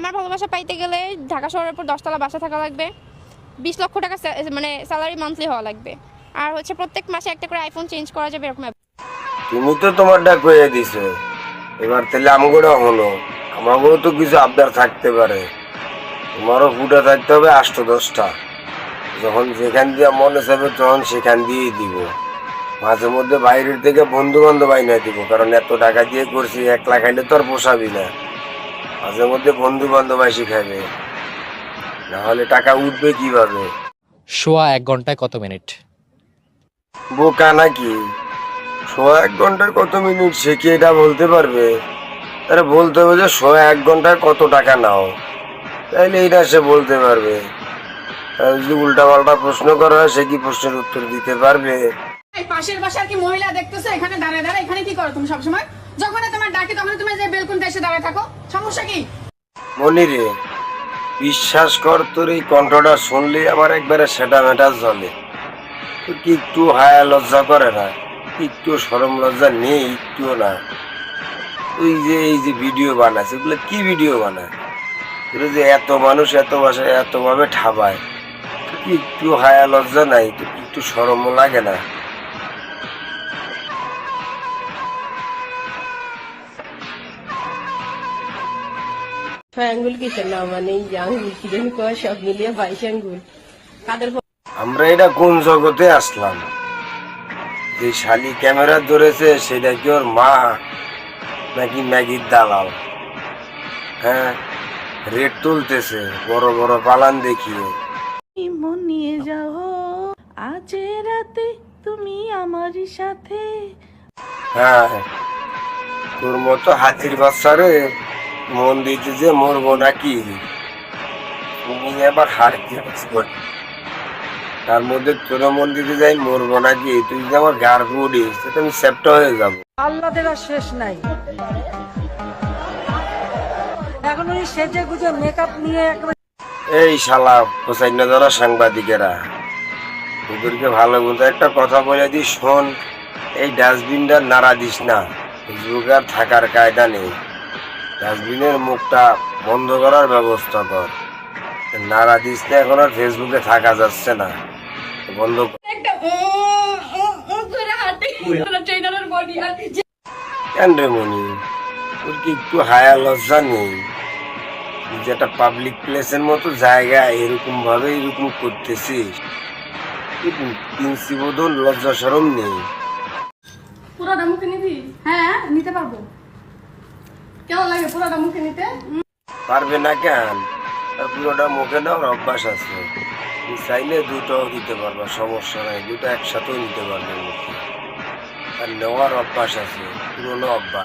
আমার ভালোবাসা পাইতে গেলে ঢাকা শহরের উপর দশতলা বাসা থাকা লাগবে। বিশ লক্ষ টাকা মানে স্যালারি মান্থলি হওয়া লাগবে। আর হচ্ছে প্রত্যেক মাসে একটা করে আইফোন চেঞ্জ করা যাবে এরকম তুমি তো তোমারটা কয়ে দিছো। এবার তাহলে আমগুলো হলো। আমাকেও তো কিছু আবদার থাকতে পারে। তোমারও ফুটা থাকতে হবে আষ্ট দশটা। যখন যেখান দিয়ে মনে চাবে তখন সেখান দিয়েই দিব। মাঝে মধ্যে বাইরের থেকে বন্ধু বান্ধব আইনা দিব, কারণ এত টাকা দিয়ে করছি একলা খাইলে তো আর পোষাবি না। মাঝে মধ্যে বন্ধু বান্ধব আসি খাবে নাহলে টাকা উঠবে কীভাবে? সোয়া এক ঘন্টায় কত মিনিট? বোকা নাকি? সোয়া এক ঘন্টায় কত মিনিট? সে কি এটা বলতে পারবে? তারা বলতে হবে যে শোয়া এক ঘন্টায় কত টাকা নাও। তাইলে এটা সে বলতে পারবে। যদি উল্টা পাল্টা প্রশ্ন করা হয় সে কি প্রশ্নের উত্তর দিতে পারবে? এই পাশের বাসার কি মহিলা দেখতেছো? এখানে দাঁড়ায় দাঁড়ায় এখানে কি করো তুমি সবসময়? যখন তোমার ডাকি তখন তুমি যে বেলকুনিতে এসে দাঁড়ায় থাকো। সমস্যা কি? মনিরে বিশ্বাস কর তোর এই কণ্ঠটা শুনলে আমার একবারে সেটা মেটা জ্বলে। তোর কি একটু হায়া লজ্জা করে না? একটু সরম লজ্জা নেই, একটুও না। তুই যে, এই যে ভিডিও বানাস এগুলো কি ভিডিও বানায়? তোর যে এত মানুষ এত বাসায় এত ভাবে ঠাবায় কি একটু হায়া লজ্জা নাই? তোর একটু সরমও লাগে না? ছয় আঙ্গুল কিসের নাম মানে এই আঙ্গুল কি জানি কয় সব মিলিয়ে বাইশ আঙ্গুল। কাদের আমরা এটা কোন জগতে আসলাম? যে শালি ক্যামেরা ধরেছে সেটা কি ওর মা নাকি ম্যাগির দালাল? হ্যাঁ রেট তুলতেছে বড় বড় পালান দেখিয়ে। মন নিয়ে যাও আজ রাতে তুমি আমার সাথে। হ্যাঁ তোর মতো হাতির বাচ্চারে মন দিতে যে মরবো নাকি? আবার হার কি তার মধ্যে তোর মন দিতে যাই মরবো নাকি? তুই যদি আমার গার গুড়িস তাহলে আমি সেপ্টা হয়ে যাব। আল্লাদের আর শেষ নাই। এখন ওই সেজে গুজে মেকআপ নিয়ে একেবারে এই শালা হোসাইন যারা সাংবাদিকেরা ওদেরকে ভালো বলতে একটা কথা বলে দিস শোন এই ডাস্টবিনটা নাড়া দিস না। যুগার থাকার কায়দা নেই। ডাস্টবিনের মুখটা বন্ধ করার ব্যবস্থা কর। নাড়া দিস না এখন আর ফেসবুকে থাকা যাচ্ছে না। বন্ধ কেন রে মনি? কি একটু হায়া লজ্জা নেই? তুই যে একটা পাবলিক প্লেসের মতো জায়গা এরকম ভাবে এরকম করতেছিস। প্রিন্সিপোধন লজ্জা সরম নেই? পুরোটা মুখে নিবি? হ্যাঁ নিতে পারব। কেমন লাগে পুরোটা মুখে নিতে? পারবে না কেন? আর পুরোটা মুখে নেওয়ার অভ্যাস আছে। তুই চাইলে দুটোও দিতে পারবা, সমস্যা নাই। দুটো একসাথেও নিতে পারবে মুখে। আর নেওয়ার অভ্যাস আছে, পুরোনো অভ্যাস।